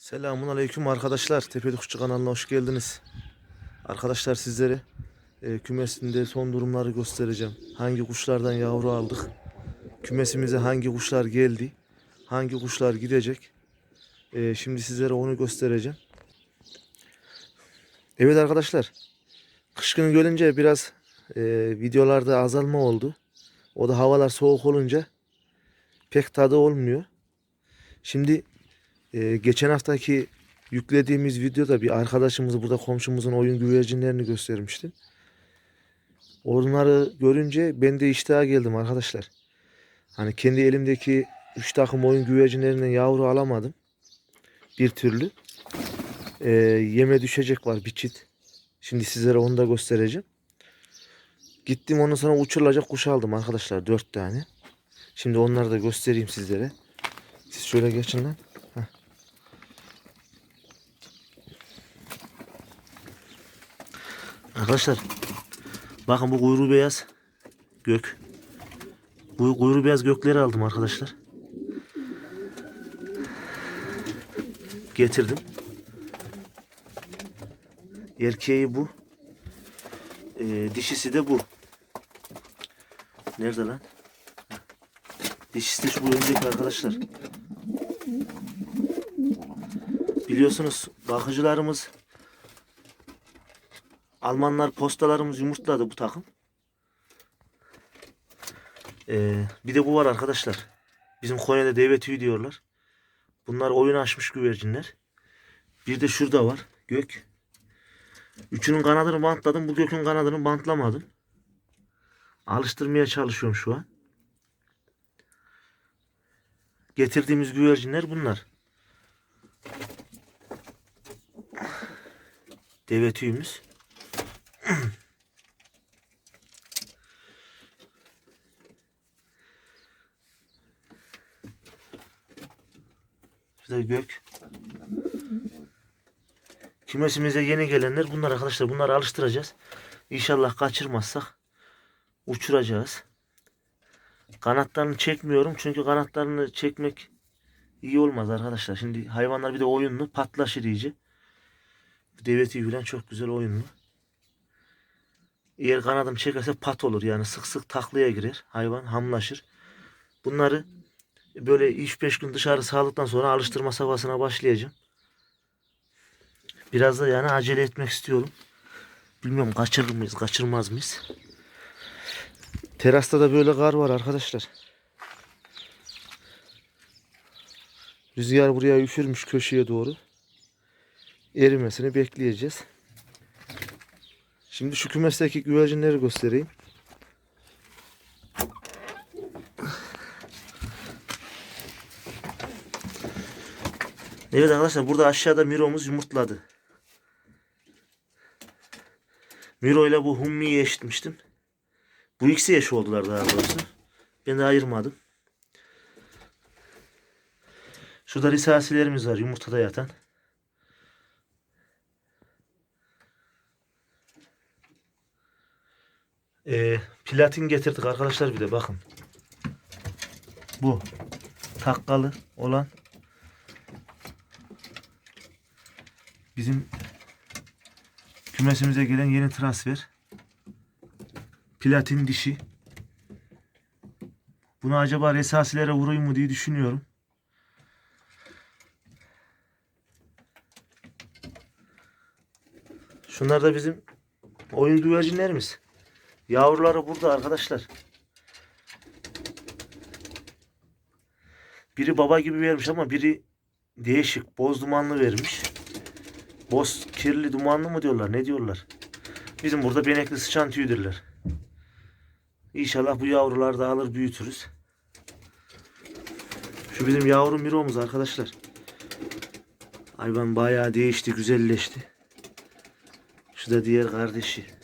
Selamun aleyküm arkadaşlar. Tepeli Kuşçu kanalına hoş geldiniz. Arkadaşlar sizlere e, kümesinde son durumları göstereceğim. Hangi kuşlardan yavru aldık? Kümesimize hangi kuşlar geldi? Hangi kuşlar gidecek? E, şimdi sizlere onu göstereceğim. Evet arkadaşlar. Kış günü görünce biraz e, videolarda azalma oldu. O da havalar soğuk olunca pek tadı olmuyor. Şimdi ee, geçen haftaki yüklediğimiz videoda bir arkadaşımız burada komşumuzun oyun güvercinlerini göstermiştim. Onları görünce ben de iştaha geldim arkadaşlar. Hani kendi elimdeki 3 takım oyun güvercinlerinden yavru alamadım. Bir türlü. Ee, yeme düşecek var bir çit. Şimdi sizlere onu da göstereceğim. Gittim ondan sonra uçurulacak kuş aldım arkadaşlar 4 tane. Şimdi onları da göstereyim sizlere. Siz şöyle geçin lan. Arkadaşlar bakın bu kuyruğu beyaz gök. Bu kuyruğu beyaz gökleri aldım arkadaşlar. Getirdim. Erkeği bu. Ee, dişisi de bu. Nerede lan? Dişisi de şu öndeki arkadaşlar. Biliyorsunuz bakıcılarımız Almanlar postalarımız yumurtladı bu takım. Ee, bir de bu var arkadaşlar. Bizim Konya'da deve tüyü diyorlar. Bunlar oyun açmış güvercinler. Bir de şurada var. Gök. Üçünün kanadını bantladım. Bu gökün kanadını bantlamadım. Alıştırmaya çalışıyorum şu an. Getirdiğimiz güvercinler bunlar. Deve tüyümüz. Şurada gök. Kümesimize yeni gelenler bunlar arkadaşlar. Bunları alıştıracağız. İnşallah kaçırmazsak uçuracağız. Kanatlarını çekmiyorum. Çünkü kanatlarını çekmek iyi olmaz arkadaşlar. Şimdi hayvanlar bir de oyunlu. Patlaşır iyice. Deve tüyü çok güzel oyunlu. Eğer kanadım çekerse pat olur. Yani sık sık taklaya girer. Hayvan hamlaşır. Bunları böyle 3-5 gün dışarı sağlıktan sonra alıştırma safhasına başlayacağım. Biraz da yani acele etmek istiyorum. Bilmiyorum kaçırır mıyız, kaçırmaz mıyız? Terasta da böyle kar var arkadaşlar. Rüzgar buraya üfürmüş köşeye doğru. Erimesini bekleyeceğiz. Şimdi şu kümesteki güvercinleri göstereyim. Evet arkadaşlar burada aşağıda Miro'muz yumurtladı. Miro ile bu Hummi'yi eşitmiştim. Bu ikisi eş oldular daha doğrusu. Ben de ayırmadım. Şurada risasilerimiz var yumurtada yatan. Ee, platin getirdik arkadaşlar bir de bakın. Bu takkalı olan bizim kümesimize gelen yeni transfer. Platin dişi. Bunu acaba resasilere vurayım mı diye düşünüyorum. Şunlar da bizim oyun güvercinlerimiz. Yavruları burada arkadaşlar. Biri baba gibi vermiş ama biri değişik boz dumanlı vermiş. Boz kirli dumanlı mı diyorlar ne diyorlar. Bizim burada benekli sıçan tüydürler. İnşallah bu yavruları da alır büyütürüz. Şu bizim yavru miromuz arkadaşlar. Hayvan bayağı değişti güzelleşti. Şu da diğer kardeşi.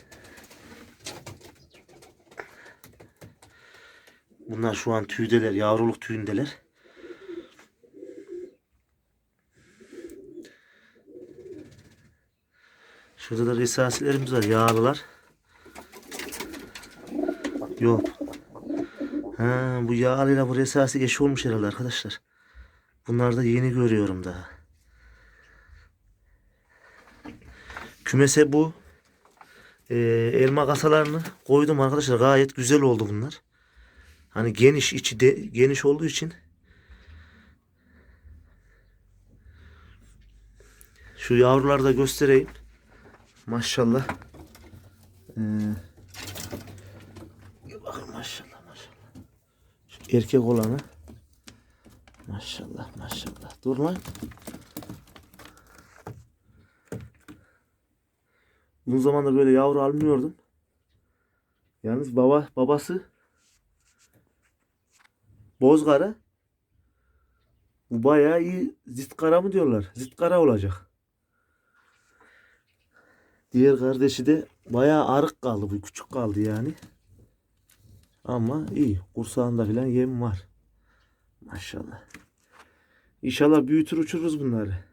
Bunlar şu an tüydeler, yavruluk tüyündeler. Şurada da resasilerimiz var, yağlılar. Yok. Ha, bu yağlıyla bu resasi eş olmuş herhalde arkadaşlar. Bunları da yeni görüyorum daha. Kümese bu e, elma kasalarını koydum arkadaşlar. Gayet güzel oldu bunlar. Hani geniş içi de geniş olduğu için şu yavruları da göstereyim. Maşallah. Ee, bakın maşallah maşallah. Şu erkek olanı. Maşallah maşallah. Dur lan. Uzun zamandır böyle yavru almıyordum. Yalnız baba babası Bozkara. Bu bayağı iyi zitkara mı diyorlar? Zitkara olacak. Diğer kardeşi de bayağı arık kaldı. Bu küçük kaldı yani. Ama iyi. Kursağında falan yem var. Maşallah. İnşallah büyütür uçururuz bunları.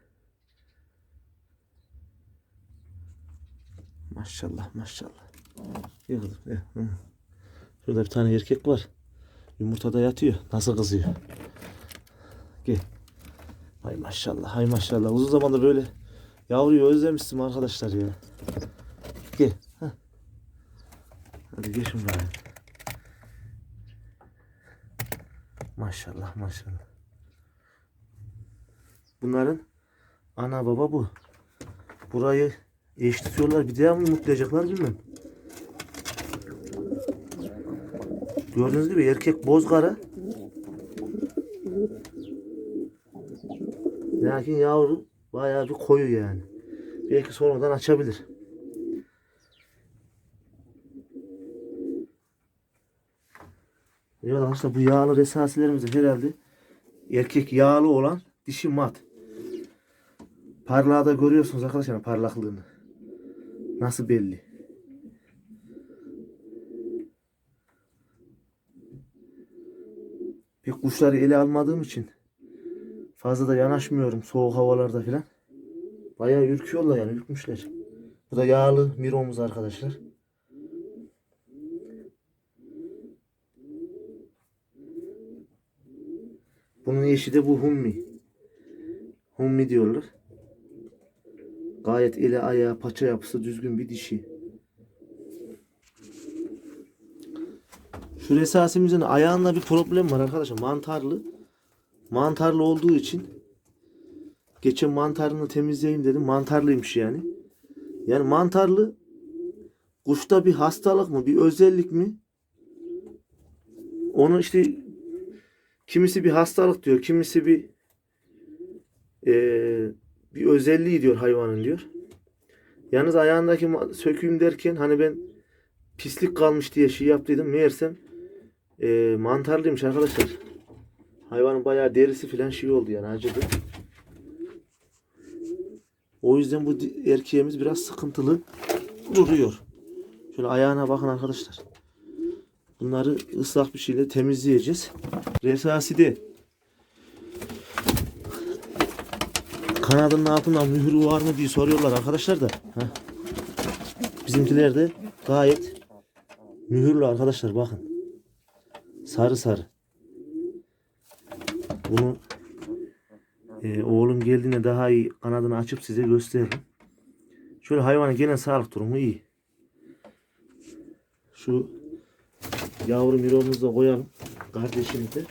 Maşallah maşallah. Hı. Şurada bir tane erkek var. Yumurtada yatıyor. Nasıl kızıyor. Gel. Hay maşallah. Hay maşallah. Uzun zamandır böyle yavruyu özlemiştim arkadaşlar ya. Gel. Heh. Hadi şimdi buraya. Maşallah maşallah. Bunların ana baba bu. Burayı eş tutuyorlar. Bir daha mı yumurtlayacaklar bilmem. Gördüğünüz gibi erkek bozkara. Lakin yavru bayağı bir koyu yani. Belki sonradan açabilir. Evet arkadaşlar bu yağlı resasilerimiz herhalde erkek yağlı olan dişi mat. Parlağı da görüyorsunuz arkadaşlar parlaklığını. Nasıl belli. Bir kuşları ele almadığım için fazla da yanaşmıyorum soğuk havalarda filan. Bayağı ürküyorlar yani ürkmüşler. Bu da yağlı miromuz arkadaşlar. Bunun eşi de bu hummi. Hummi diyorlar. Gayet eli ayağı paça yapısı düzgün bir dişi. Şu resasimizin ayağında bir problem var arkadaşlar. Mantarlı. Mantarlı olduğu için geçen mantarını temizleyeyim dedim. Mantarlıymış yani. Yani mantarlı kuşta bir hastalık mı, bir özellik mi? Onu işte kimisi bir hastalık diyor, kimisi bir eee, bir özelliği diyor hayvanın diyor. Yalnız ayağındaki sökeyim derken hani ben pislik kalmış diye şey yaptıydım. Meğersem eee mantarlıymış arkadaşlar. Hayvanın bayağı derisi falan şey oldu yani acıdı. O yüzden bu erkeğimiz biraz sıkıntılı duruyor. Şöyle ayağına bakın arkadaşlar. Bunları ıslak bir şeyle temizleyeceğiz. Resasi de kanadının altında mührü var mı diye soruyorlar arkadaşlar da. Heh. Bizimkiler de gayet mühürlü arkadaşlar bakın. Sarı sarı. Bunu e, oğlum geldiğinde daha iyi kanadını açıp size gösteririm. Şöyle hayvanın genel sağlık durumu iyi. Şu yavru miromuzu da koyalım. Kardeşini de.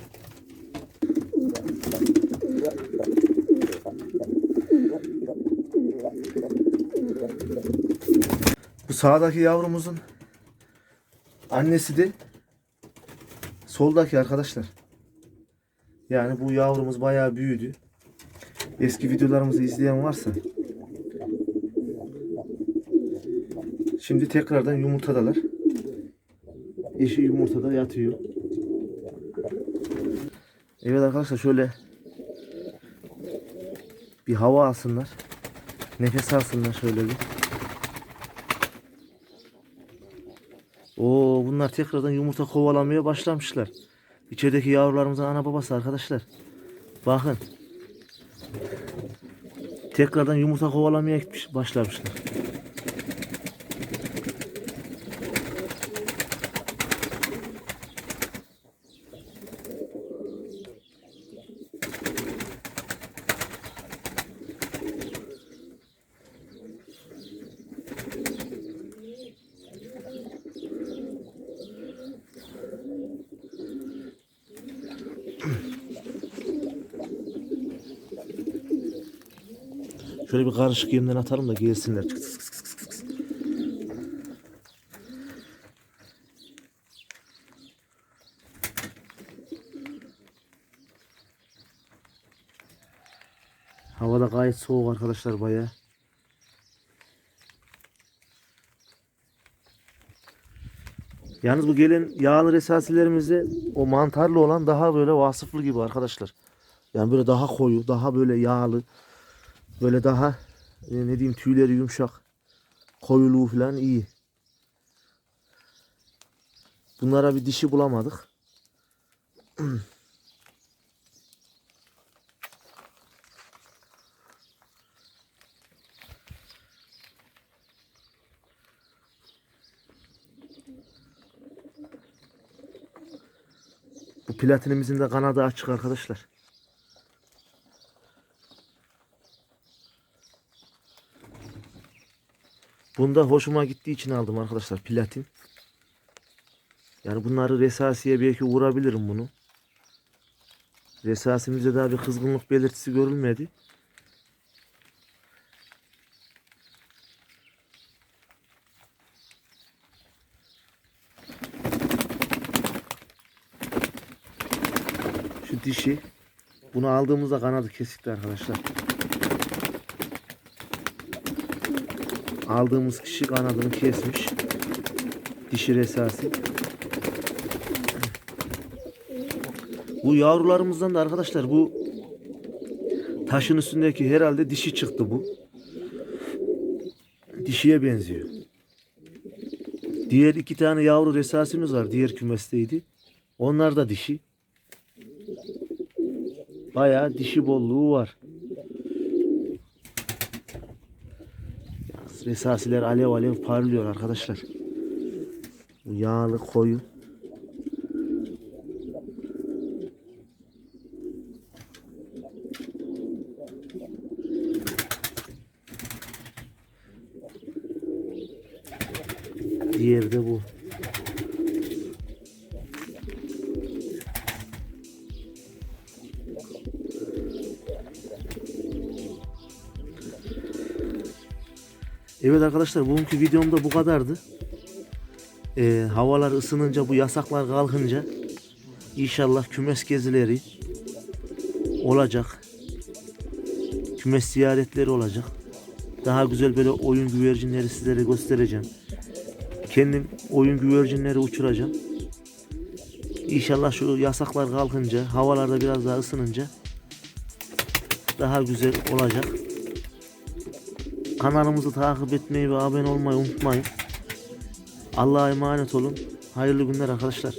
Bu sağdaki yavrumuzun annesi de soldaki arkadaşlar. Yani bu yavrumuz bayağı büyüdü. Eski videolarımızı izleyen varsa şimdi tekrardan yumurtadalar. Eşi yumurtada yatıyor. Evet arkadaşlar şöyle bir hava alsınlar. Nefes alsınlar şöyle bir. Oo bunlar tekrardan yumurta kovalamaya başlamışlar. İçerideki yavrularımızın ana babası arkadaşlar. Bakın. Tekrardan yumurta kovalamaya gitmiş, başlamışlar. Şöyle bir karışık yemden atalım da gelsinler. Havada gayet soğuk arkadaşlar bayağı. Yalnız bu gelen yağlı resasilerimizde o mantarlı olan daha böyle vasıflı gibi arkadaşlar. Yani böyle daha koyu, daha böyle yağlı. Böyle daha e, ne diyeyim tüyleri yumuşak. Koyuluğu falan iyi. Bunlara bir dişi bulamadık. Bu platinimizin de kanadı açık arkadaşlar. Bunda hoşuma gittiği için aldım arkadaşlar platin. Yani bunları resasiye belki vurabilirim bunu. Resasimizde daha bir kızgınlık belirtisi görülmedi. Şu dişi. Bunu aldığımızda kanadı kesikti arkadaşlar. Aldığımız kişi kanadını kesmiş. Dişi resasi. Bu yavrularımızdan da arkadaşlar bu taşın üstündeki herhalde dişi çıktı bu. Dişiye benziyor. Diğer iki tane yavru resasimiz var. Diğer kümesteydi. Onlar da dişi. Bayağı dişi bolluğu var. Resasiler alev alev parlıyor arkadaşlar. Yağlı koyu. Diğeri de bu. Evet arkadaşlar bugünkü videom da bu kadardı. Ee, havalar ısınınca bu yasaklar kalkınca inşallah kümes gezileri olacak. Kümes ziyaretleri olacak. Daha güzel böyle oyun güvercinleri sizlere göstereceğim. Kendim oyun güvercinleri uçuracağım. İnşallah şu yasaklar kalkınca, havalarda biraz daha ısınınca daha güzel olacak. Kanalımızı takip etmeyi ve abone olmayı unutmayın. Allah'a emanet olun. Hayırlı günler arkadaşlar.